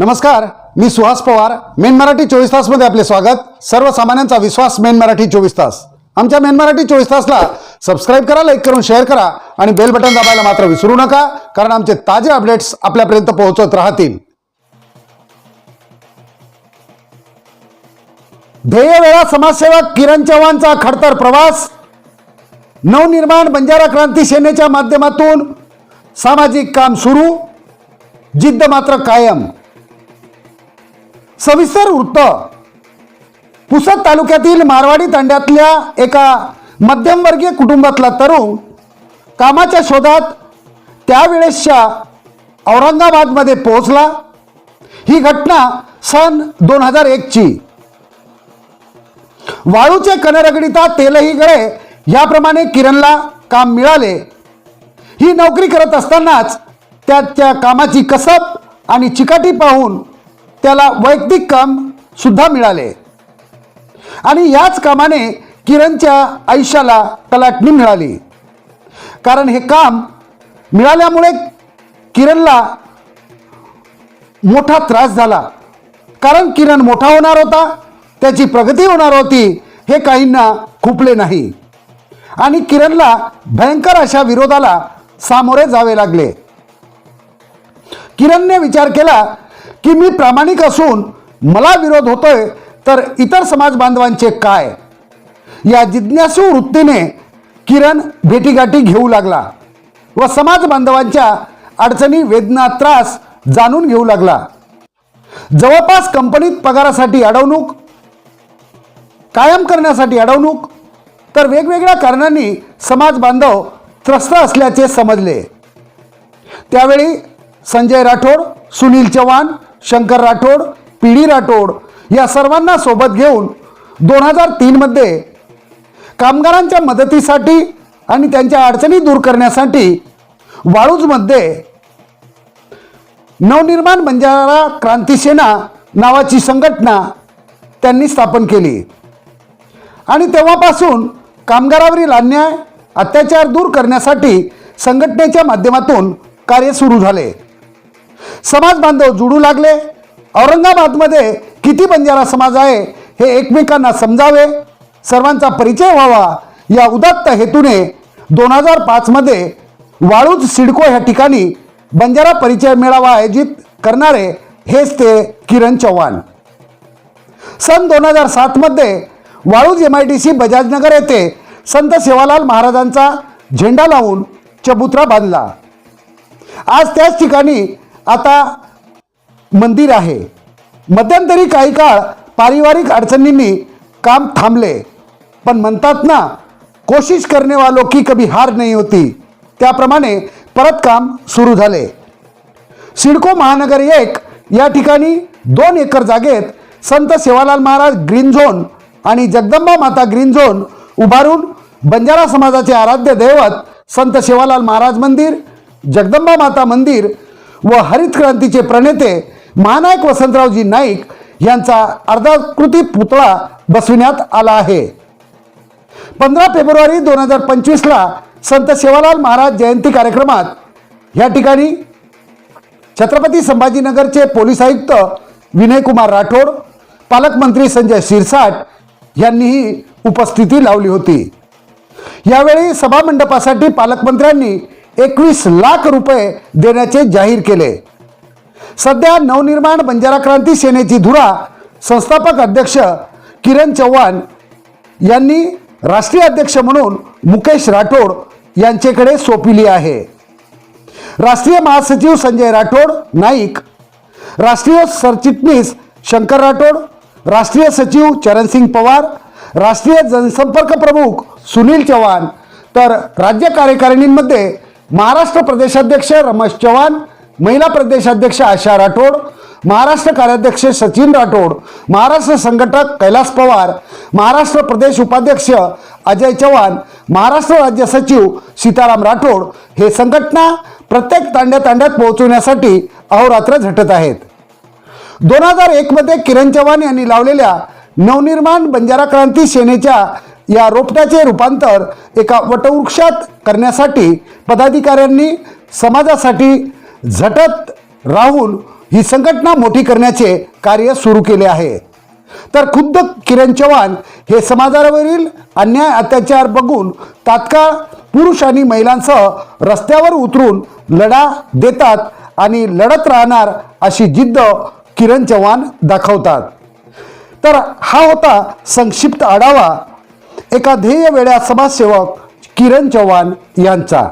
नमस्कार मी सुहास पवार. मेन मराठी चोवीस तासमध्ये आपले स्वागत. सर्वसामान्यांचा विश्वास मेन मराठी चोवीस तास. आमच्या मेन मराठी चोवीस तासला सबस्क्राईब करा लाईक करून शेअर करा आणि बेल बटन दाबायला मात्र विसरू नका कारण आमचे ताजे अपडेट्स आपल्यापर्यंत पोहोचत राहतील. ध्येय वेळा समाजसेवक किरण चव्हाणचा खडतर प्रवास नवनिर्माण बंजारा क्रांती सेनेच्या माध्यमातून सामाजिक काम सुरू जिद्द मात्र कायम. सविस्तर वृत्त. पुसद तालुक्यातील मारवाडी तांड्यातल्या एका मध्यमवर्गीय कुटुंबातला तरुण कामाच्या शोधात त्यावेळेसच्या औरंगाबादमध्ये पोहोचला. ही घटना सन दोन हजार एकची वाळूचे कनरगडिता तेलही गळे याप्रमाणे किरणला काम मिळाले. ही नोकरी करत असतानाच त्याच्या कामाची कसब आणि चिकाटी पाहून त्याला वैयक्तिक काम सुद्धा मिळाले. आणि याच कामाने किरणच्या आयुष्याला कलाटणी मिळाली. कारण हे काम मिळाल्यामुळे किरणला मोठा त्रास झाला. कारण किरण मोठा होणार होता त्याची प्रगती होणार होती हे काहींना खुपले नाही. आणि किरणला भयंकर अशा विरोधाला सामोरे जावे लागले. किरणने विचार केला की मी प्रामाणिक असून मला विरोध होतोय तर इतर समाज बांधवांचे काय? या जिज्ञासू वृत्तीने किरण भेटीगाठी घेऊ लागला व समाज बांधवांच्या अडचणी वेदना त्रास जाणून घेऊ लागला. जवळपास कंपनीत पगारासाठी अडवणूक कायम करण्यासाठी अडवणूक तर वेगवेगळ्या कारणांनी समाज बांधव त्रस्त असल्याचे समजले. त्यावेळी संजय राठोड सुनील चव्हाण शंकर राठोड पी डी राठोड या सर्वांना सोबत घेऊन दोन हजार तीनमध्ये कामगारांच्या मदतीसाठी आणि त्यांच्या अडचणी दूर करण्यासाठी वाळूजमध्ये नवनिर्माण बंजारा क्रांती सेना नावाची संघटना त्यांनी स्थापन केली. आणि तेव्हापासून कामगारावरील अन्याय अत्याचार दूर करण्यासाठी संघटनेच्या माध्यमातून कार्य सुरू झाले. समाज बांधव जुडू लागले. औरंगाबादमध्ये किती बंजारा समाज आहे हे एकमेकांना समजावे. सर्वांचा परिचय व्हावा. या उदात्त हेतूने दोन हजार पाचमध्ये वाळूज सिडको ह्या ठिकाणी बंजारा परिचय मेळावा आयोजित करणारे हेच ते किरण चव्हाण. सन दोन हजार सातमध्ये Waluj M I D C Bajajnagar येथे संत सेवालाल महाराजांचा झेंडा लावून चबुतरा बांधला. आज त्याच ठिकाणी आता मंदिर आहे. मध्यंतरी काही काळ पारिवारिक अडचणींनी काम थांबले. पण म्हणतात ना कोशिश करणेवालो की कभी हार नाही होती. त्याप्रमाणे परत काम सुरू झाले. सिडको महानगर एक या ठिकाणी दोन एकर जागेत संत सेवालाल महाराज ग्रीन झोन आणि जगदंबा माता ग्रीन झोन उभारून बंजारा समाजाचे आराध्य दैवत संत सेवालाल महाराज मंदिर जगदंबा माता मंदिर व हरित क्रांतीचे प्रणेते महानायक वसंतरावजी नाईक यांचा अर्धाकृती पुतळा बसविण्यात आला आहे. पंधरा फेब्रुवारी दोन हजार पंचवीसला संत सेवालाल महाराज जयंती कार्यक्रमात या ठिकाणी छत्रपती संभाजीनगरचे पोलीस आयुक्त विनयकुमार राठोड पालकमंत्री संजय शिरसाट यांनीही उपस्थिती लावली होती. यावेळी सभामंडपासाठी पालकमंत्र्यांनी एकवीस लाख रुपये देण्याचे जाहीर केले. सध्या नवनिर्माण बंजारा क्रांती सेनेची धुरा संस्थापक अध्यक्ष किरण चव्हाण यांनी राष्ट्रीय अध्यक्ष म्हणून मुकेश राठोड यांच्याकडे सोपिली आहे. राष्ट्रीय महासचिव संजय राठोड नाईक. राष्ट्रीय सरचिटणीस शंकर राठोड राष्ट्रीय सचिव चरणसिंग पवार राष्ट्रीय जनसंपर्क प्रमुख सुनील चव्हाण. तर राज्य कार्यकारिणींमध्ये महाराष्ट्र प्रदेशाध्यक्ष रमेश चव्हाण महिला प्रदेशाध्यक्ष आशा राठोड महाराष्ट्र कार्याध्यक्ष सचिन राठोड महाराष्ट्र संघटक कैलास पवार महाराष्ट्र प्रदेश उपाध्यक्ष अजय चव्हाण महाराष्ट्र राज्य सचिव सीताराम राठोड हे संघटना प्रत्येक तांड्या तांड्यात पोहोचवण्यासाठी अहोरात्र झटत आहेत. दोन हजार एकमध्ये किरण चव्हाण यांनी लावलेल्या नवनिर्माण बंजारा क्रांती सेनेच्या या रोपट्याचे रूपांतर एका वटवृक्षात करण्यासाठी पदाधिकाऱ्यांनी समाजासाठी झटत राहून ही संघटना मोठी करण्याचे कार्य सुरू केले आहे. तर खुद्द किरण चव्हाण हे समाजावरील अन्याय अत्याचार बघून तात्काळ पुरुष आणि महिलांसह रस्त्यावर उतरून लढा देतात आणि लढत राहणार अशी जिद्द किरण चव्हाण दाखवतात. तर हा होता संक्षिप्त आढावा. एका ध्येय वेळा समाजसेवक किरण चव्हाण यांचा.